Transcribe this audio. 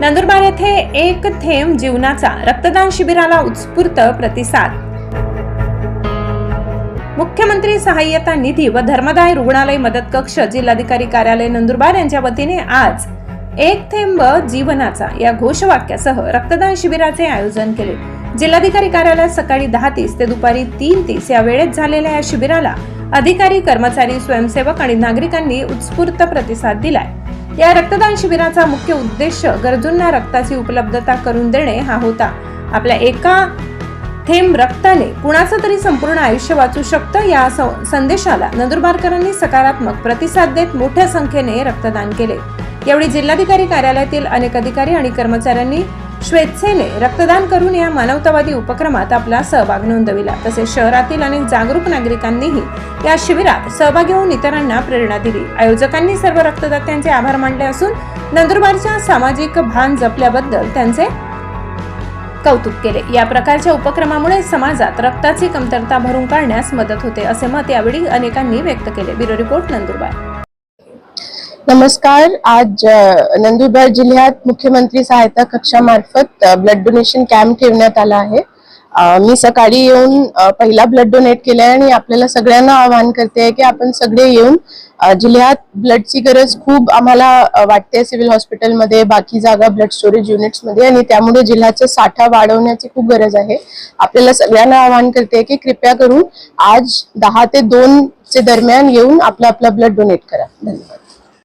नंदुरबार येथे एक थेंब जीवनाचा रक्तदान शिबिराला उत्स्फूर्त प्रतिसाद. मुख्यमंत्री सहाय्यता निधी व धर्मदाय रुग्णालय मदत कक्ष जिल्हाधिकारी कार्यालय नंदुरबार यांच्या वतीने आज एक थेंब जीवनाचा या घोषवाक्यासह रक्तदान शिबिराचे आयोजन केले. जिल्हाधिकारी कार्यालयात सकाळी दहा तीस ते दुपारी तीन तीस या वेळेत झालेल्या या शिबिराला अधिकारी कर्मचारी स्वयंसेवक आणि नागरिकांनी उत्स्फूर्त प्रतिसाद दिलाय. या रक्तदान शिबिराचा मुख्य उद्देश गरजूंना रक्ताची उपलब्धता करून देणे हा होता. आपल्या एका थेंब रक्ताने कुणाचं तरी संपूर्ण आयुष्य वाचू शकतं या संदेशाला नंदुरबारकरांनी सकारात्मक प्रतिसाद देत मोठ्या संख्येने रक्तदान केले. यावेळी जिल्हाधिकारी कार्यालयातील अनेक अधिकारी आणि कर्मचाऱ्यांनी स्वेच्छेने रक्तदान करून या मानवतावादी उपक्रमात आपला सहभाग नोंदविला. तसेच शहरातील अनेक जागरूक नागरिकांनीही या शिबिरात सहभागी होऊन इतरांना प्रेरणा दिली. आयोजकांनी सर्व रक्तदात्यांचे आभार मानले असून नंदुरबारच्या सामाजिक भान जपल्याबद्दल त्यांचे कौतुक केले. या प्रकारच्या उपक्रमामुळे समाजात रक्ताची कमतरता भरून काढण्यास मदत होते असे मत यावेळी अनेकांनी व्यक्त केले. Bureau report Nandurbar. नमस्कार. आज नंदुरबार जिल्ह्यात मुख्यमंत्री सहायता कक्षामार्फत ब्लड डोनेशन कॅम्प ठेवण्यात आला आहे. मी सकाळी येऊन पहिला ब्लड डोनेट केलाय आणि आपल्याला सगळ्यांना आवाहन करते आहे की आपण सगळे येऊन जिल्ह्यात ब्लडची गरज खूप आम्हाला वाटते सिव्हिल हॉस्पिटलमध्ये बाकी जागा ब्लड स्टोरेज युनिट्समध्ये आणि त्यामुळे जिल्ह्याचा साठा वाढवण्याची खूप गरज आहे. आपल्याला सगळ्यांना आवाहन करते की कृपया करून आज दहा ते दोन चे दरम्यान येऊन आपला आपला ब्लड डोनेट करा. धन्यवाद.